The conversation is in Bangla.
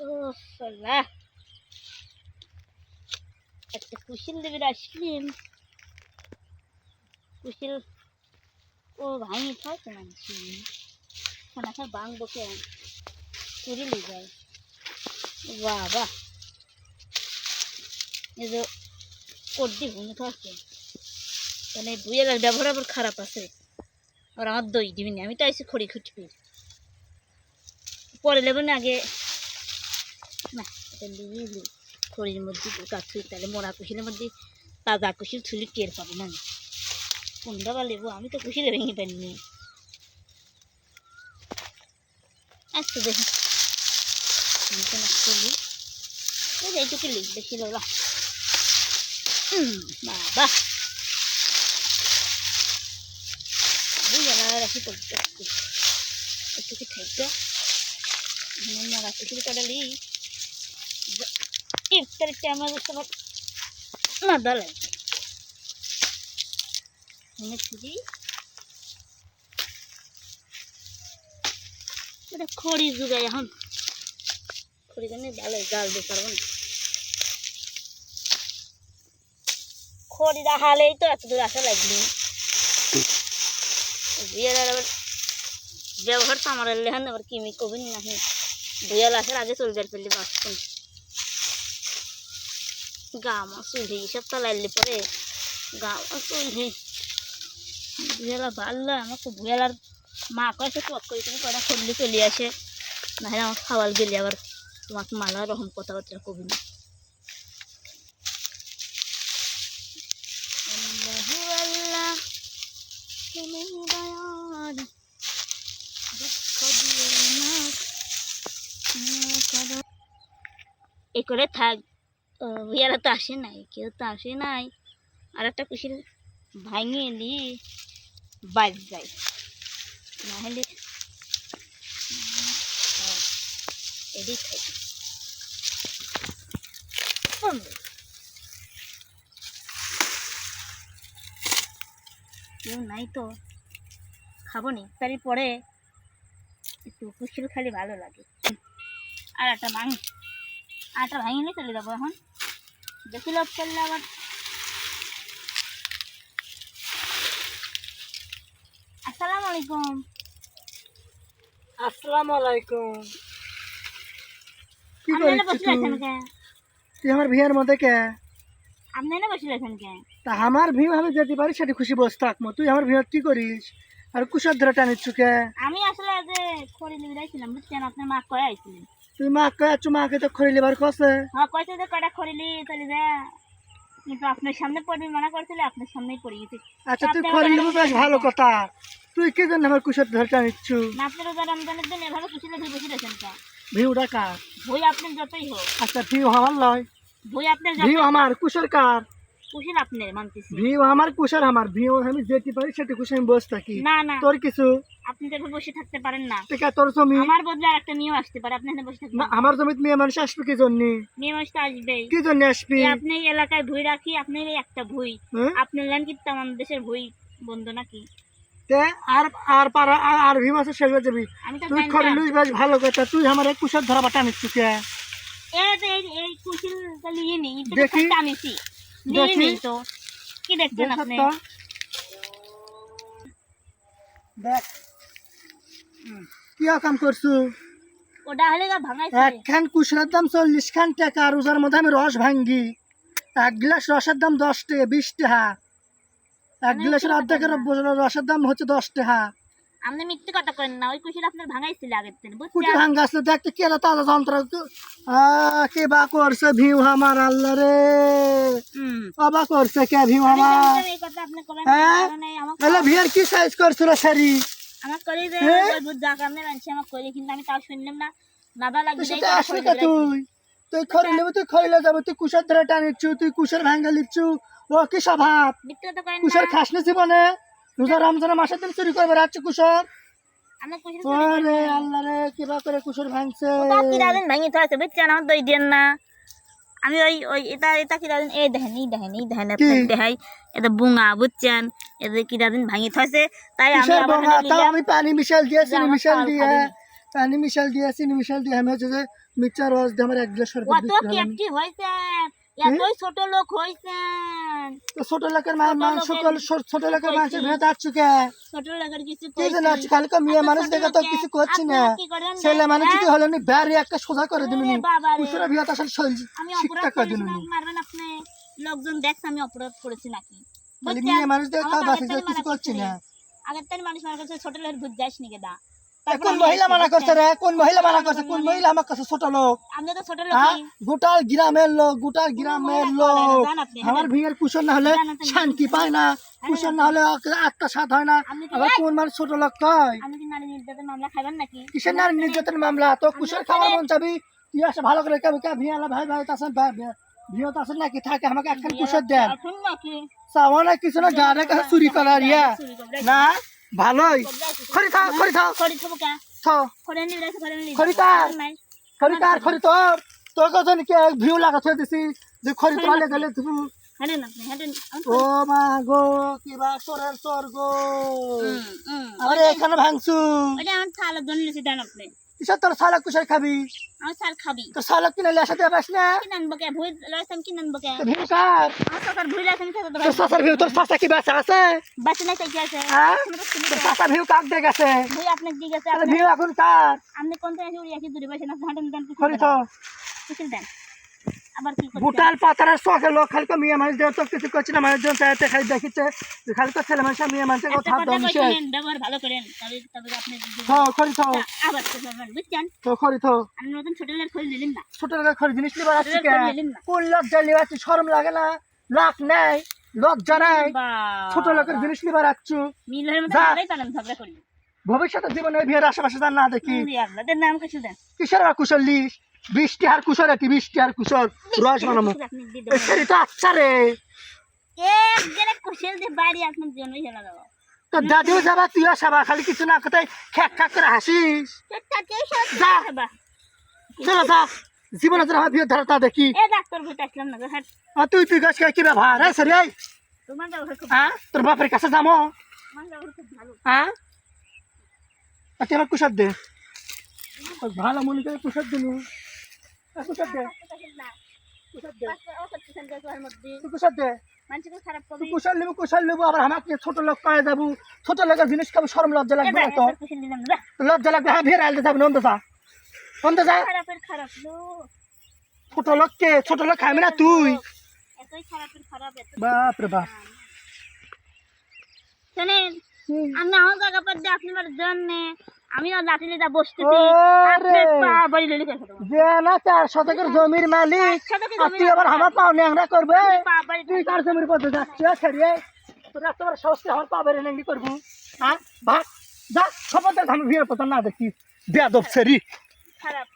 সালা একটা কুশিল দেবীর আইসক্রিম কুশিল ও ভাঙি খাওয়াছে মানুষ এখন এখন ভাঙবো কে চুরি লে যায় বাহ এই যে কড্ডি ভূমি খাওয়াচ্ছে মানে বুয়ের ব্যবহার আবার খারাপ আছে আর আমার দই দিবি আমি তো আইসি খড়ি খুঁজবি পরে নেবেন আগে না, এটা লিয়ে লি খড়ির মধ্যে কাছুই তাহলে মোড়া কুশিলের মধ্যে তাজা কুশিল থুলি টের পাবি না কোনটা বা লেবো? আমি তো কুশিলে ভেঙে পারিনি আচ্ছা দেখি। এইটুকু লিখ বেশি লোলা বাবা। রাখি করতে একটু খাইতে। মরা কুশিল কাটালি ইফতারের টাইমে মজা লাগে মনে খুঁজি ওটা খড়ি যুগায় এখন খড়ি কেন ভালো জাল দিতে পারব না খড়ি রাখালেই তো এত দূর আসা আবার ব্যবহার তো আমার লেহান আবার কিমি কবিন নাহি বিয়াল আসার আগে চলে যার ফেললি চুলহি সব পরে বুয়ালার মা কয়েছে করে চলে আসে। না হলে আমার খাওয়াল গেলে আবার তোমাকে মালা রকম কথাবার্তা কবি না। এ করে থাক। ও ভুইয়ারা তো আসে নাই, কেউ তো আসে নাই। আর একটা কুশির ভাঙিয়ে নি বাজ যায়। নাহলে এদিক কেউ নাই তো, খাব নি। তারই পরে একটু কুশিল খালি ভালো লাগে। আর একটা ভাঙি একটা ভাঙি নিয়ে চলে যাব এখন। বেশি লোভ করলে আবার। আসসালামু আলাইকুম। আসসালামু আলাইকুম। কি করছিস তুই আছেন কে তুই? আমার ভিয়ের মধ্যে কে? আপনি এনে বসে আছেন কে তা আমার ভিউ আমি যেতে পারি সেটি খুশি বসে থাকব তুই আমার ভিউ কি করিস? আর কুসার ধরে কে? আমি আসলে যে খড়ি লিবিরাইছিলাম বুঝছেন? আপনার মা কয়ে আইছিলেন। তুই মাকে তো হ্যাঁ যে কটা খড়ি লি যা। কিন্তু আপনার সামনে পড়বি মানা করছিলে আপনার সামনেই পড়ে গেছি। আচ্ছা তুই বেশ ভালো কথা। তুই কি জন্য আমার কুসার ধরে টানিচ্ছ না আপনার রোজা রমজানের দিন এভাবে কুচিলে ধরে বসে রয়েছেন কে ভিউটা কার বই আপনার যতই হোক। আচ্ছা ভিউ আমার লয়। বই আপনার ভিউ আমার কুসার কার? কুশিল আপনার মানতেছি? ভিউ আমার আমার ভিউ আমি যেতে পারি সেটি খুশি আমি বসে থাকি। না না। তোর কিছু? আপনি তো বসে থাকতে পারেন না। ঠিক আছে তোর জমি? আমার বদলে আর একটা আসতে পারে আপনি এখানে বসে না আমার জমিতে মেয়ে মানুষ আসবে কি জন্য? মেয়ে মানুষ তো আসবেই। কি জন্য আসবি? আপনি এলাকায় ভুই রাখি আপনার একটা ভুই। হ্যাঁ? আপনার দেশের ভুই বন্ধ নাকি? আর আর পারা আর- শেষ হয়ে যাবি তুই বেশ ভালো কথা তুই আমার এক ধরা বাটা নিচ্ছ কে এই কুশিল নিই দেখি। খাইতে দেখি। তো। কি দেখছেন আপনি? দেখ। কি কাম করছু? ওটা হলে ভাঙাইছে। একখান দাম চল্লিশ খান টাকা আর রোজার মধ্যে আমি রস ভাঙ্গি। এক গ্লাস রসের দাম দশ টাকা বিশ টাকা। এক গ্লাসের অর্ধেকের রসের দাম হচ্ছে দশ টাকা। আপনি মিথ্যে কথা করেন না ওই কুশিল আপনার ভাঙাইছিল আগের দিন বুঝছেন? ভাঙ্গা আসলে তাজা যন্ত্র। কে বা করছে ভিউ আমার আল্লাহ রে। বাবা করছে কে ভিউ আমার? হ্যাঁ? এলে ভিয়ার কি সাইজ করছিল সারি? আমার করে যে হ্যাঁ? বুঝ যা কামনে রাখছে আমার করে কিন্তু আমি তাও শুনলাম না। দাদা লাগবে আসলে তুই। তুই খড়ি নেবে তুই খড়িলে যাবে তুই কুষার ধরে টানিচ্ছু তুই কুষার ভাঙ্গা লিচ্ছু। ও কি স্বভাব? করেন খাস না। জীবনে? রোজা রমজানের মাসের দিন চুরি করবে রাখছে কুষার আমি ওরে আল্লাহ রে কিবা করে কুষার ভাঙছে। কিরাদিন ভাঙি থাকছে বুঝছেন? আমার দই দেন না। আমি ওই ওই এটা এটা কিরাদিন এই দেখেন এই দেখেন এই দেখেন দেখাই। এটা বুঙা বুঝছেন? এটা কিরাদিন ভাঙি থাকছে তাই আমি পানি মিশাল দিয়েছি মিশাল দিয়ে। পানি মিশাল দিয়ে চিনি মিশাল দিয়ে আমি হচ্ছে যে মিক্সচার রস দিয়ে আমার এক গ্লাস শরবত কত। এতই ছোট লোক ছোট লোকের ছোট লোকের- আছো কে? ছোট লোকের কিছু মেয়ে মানুষ দেখে তো কিছু করছি না। ছেলে যদি হ্যাঁ? হলো নি ব্যারি একটা সোজা করে দিল নি ওরে বাবা রে। আসলে শৈল আমি অপরাধ করে দিল নি মারবেন আপনি। লোকজন দেখছে আমি অপরাধ করেছি নাকি? মেয়ে মানুষ দেখে আমাকে বাসে কিছু করছি না। আগের তাই মানুষ মানা ছোট লোকের ভূত যাস নি গেদা কোন মহিলা মানা করছে রে? কোন মহিলা মানা করছে? কোন মহিলা আমার কাছে ছোট লোক। আপনি তো ছোট হ্যাঁ? লোক গোটা গ্রামের লোক। গোটা গ্রামের লোক আমার হ্যাঁ। বিয়ের কুশল না হলে শান্তি পায় না। কুশল না হলে আত্মা সাথ হয় না। আবার? কোন মানুষ ছোট লোক কয়? কিসের নারী নির্যাতন মামলা? তো কুশল খাবার মন চাবি। তুই আসে ভালো করে কেবি কে ভিয়ালা ভাই ভাই তাসে ভিয়ত আছে নাকি? থাকে আমাকে একখান কুশল দেন। এখন চাওয়া না কিছু না চুরি করার ইয়া। না? ভালোই খরি থাও খরি থাও খড়ি খাব কে থো। খড়ি নিয়ে গেছে খড়ি নিয়ে খড়ি কার খরি তোর তোর কে ভিউ লাগা থই দিছি যে খরি তোলে গেলে তুমি হাঁটেন না হাঁটেন ও মা গো কি রাসরের স্বর্গ। আরে এখানে ভাঙছু ওইটা আমার থালার জন্য লিছি দেন আপনি। কিসের তোর সালাক কুশাই খাবি। আমার ছাল খাবি। তোর সালাক কিনে লেসা দিয়ে পাস না? কি নানবো কে ভুই লাইছেন কি নানবো কে তো ভিউ কার আমার সরকার ভুই খেতে তো তোর সাসার ভিউ তোর সাসা কি বাসা আছে বাসি নাই চাই আছে। হ্যাঁ তোর সাসা ভিউ কাক দে গেছে ভুই আপনার দিকে গেছে তাহলে ভিউ এখন কার আপনি কোন থেকে উড়িয়া কি দূরে বসে না হাঁটেন দেন কিছু দেন কি? বুটাল পাতারের শখে লোক খালি তো মেয়ে মানুষ দিয়ে তো কিছু করছে না মানুষজন চাইতে খালি দেখিচ্ছে যে খালি তো ছেলে মানুষ মেয়ে মানুষের কথা কথা দম কইছিলেন, ব্যবহার ভালো করেন। তবে তবে আপনি তো খরি তো। আবার তো করবেন, বুঝছেন? তো খরি তো। আপনি নতুন ছোট দিলেন না? ছোট খরি জিনিস নিবার কে? না। কোন লজ্জা লিবাচ্ছি শরম লাগে না? লাখ নেই লজ্জা নেই ছোট লোকের জিনিস নিবার আসছু মিলের মধ্যে। ভালোই ঝগড়া করি ভবিষ্যতে জীবনে বিয়ের আশেপাশে না দেখি। নাম কিছু দেন। কিসের আর কুশল লিস বৃষ্টি আর কুশল এটি বৃষ্টি আর কুশল রস বানাবো। সেটি তো আচ্ছা রে। দাদিও যাবা তুইও খালি কিছু না কোথায় খ্যাক খ্যাক করে হাসিস। চলো যা। জীবনে তোর আমার দেখি তুই গাছ কি সরি হ্যাঁ তোর বাপের কাছে যাব। হ্যাঁ কুসার দে। ভালো মনে করে কুসার দিনু ছোট লোক পায়ে যাব ছোট লোকের জিনিস খাব সরম লজ্জা লাগবে তো লজ্জা লাগবে হ্যাঁ ভিড় আলতে যাবে নন্দ যা। নন্দ যা। খারাপের খারাপ লোক। ছোট লোককে ছোট লোক খাবি না তুই। বাপ। রে বাপ শোনেন। আমি আমার জায়গা পর দিয়ে আপনার জন্য আমি আর বসতেছি। যে না চার শতকের জমির মালিক তুই আবার আমার পাও ন্যাংরা করবে? তুই কার জমির পথে যাচ্ছিস ছেড়ে তোর এত বড় সস্তে আমার পা বেড়ে করব? হ্যাঁ ভাগ যা খবরদার আমি বিয়ের পথে না দেখি বেদব সেরি। খারাপ।